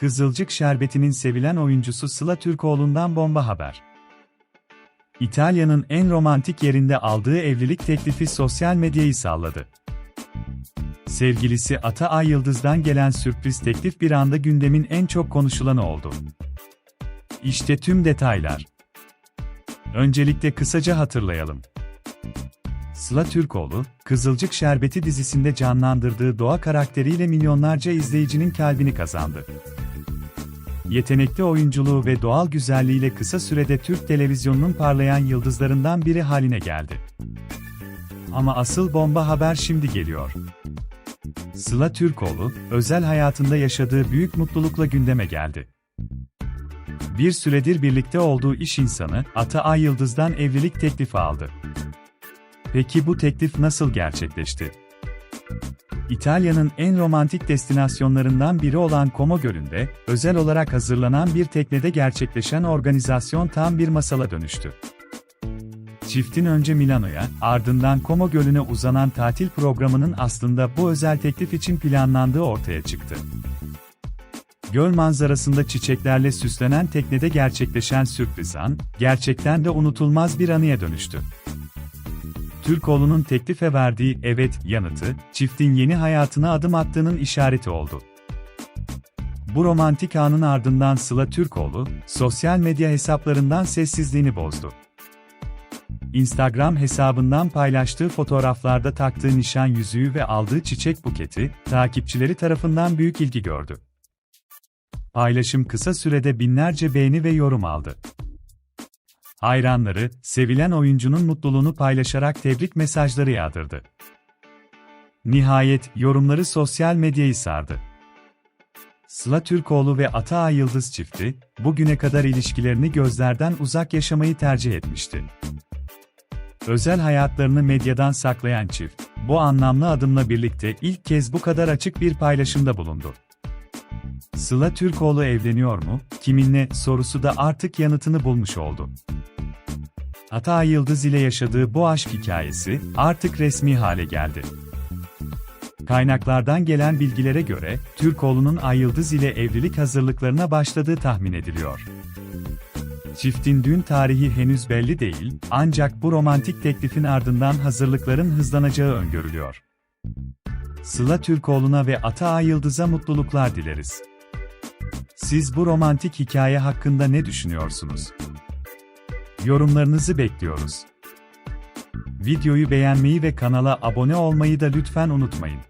Kızılcık Şerbeti'nin sevilen oyuncusu Sıla Türkoğlu'ndan bomba haber. İtalya'nın en romantik yerinde aldığı evlilik teklifi sosyal medyayı salladı. Sevgilisi Ata Ay Yıldız'dan gelen sürpriz teklif bir anda gündemin en çok konuşulanı oldu. İşte tüm detaylar. Öncelikle kısaca hatırlayalım. Sıla Türkoğlu, Kızılcık Şerbeti dizisinde canlandırdığı Doğa karakteriyle milyonlarca izleyicinin kalbini kazandı. Yetenekli oyunculuğu ve doğal güzelliğiyle kısa sürede Türk televizyonunun parlayan yıldızlarından biri haline geldi. Ama asıl bomba haber şimdi geliyor. Sıla Türkoğlu, özel hayatında yaşadığı büyük mutlulukla gündeme geldi. Bir süredir birlikte olduğu iş insanı, Ata Ay Yıldız'dan evlilik teklifi aldı. Peki bu teklif nasıl gerçekleşti? İtalya'nın en romantik destinasyonlarından biri olan Como Gölü'nde, özel olarak hazırlanan bir teknede gerçekleşen organizasyon tam bir masala dönüştü. Çiftin önce Milano'ya, ardından Como Gölü'ne uzanan tatil programının aslında bu özel teklif için planlandığı ortaya çıktı. Göl manzarasında çiçeklerle süslenen teknede gerçekleşen sürpriz an, gerçekten de unutulmaz bir anıya dönüştü. Türkoğlu'nun teklife verdiği evet yanıtı, çiftin yeni hayatına adım attığının işareti oldu. Bu romantik anın ardından Sıla Türkoğlu, sosyal medya hesaplarından sessizliğini bozdu. Instagram hesabından paylaştığı fotoğraflarda taktığı nişan yüzüğü ve aldığı çiçek buketi, takipçileri tarafından büyük ilgi gördü. Paylaşım kısa sürede binlerce beğeni ve yorum aldı. Hayranları, sevilen oyuncunun mutluluğunu paylaşarak tebrik mesajları yağdırdı. Nihayet, yorumları sosyal medyayı sardı. Sıla Türkoğlu ve Ata Yıldız çifti, bugüne kadar ilişkilerini gözlerden uzak yaşamayı tercih etmişti. Özel hayatlarını medyadan saklayan çift, bu anlamlı adımla birlikte ilk kez bu kadar açık bir paylaşımda bulundu. Sıla Türkoğlu evleniyor mu, kiminle sorusu da artık yanıtını bulmuş oldu. Ata Yıldız ile yaşadığı bu aşk hikayesi artık resmi hale geldi. Kaynaklardan gelen bilgilere göre, Türkoğlu'nun Ay Yıldız ile evlilik hazırlıklarına başladığı tahmin ediliyor. Çiftin düğün tarihi henüz belli değil, ancak bu romantik teklifin ardından hazırlıkların hızlanacağı öngörülüyor. Sıla Türkoğlu'na ve Ata Ay Yıldız'a mutluluklar dileriz. Siz bu romantik hikaye hakkında ne düşünüyorsunuz? Yorumlarınızı bekliyoruz. Videoyu beğenmeyi ve kanala abone olmayı da lütfen unutmayın.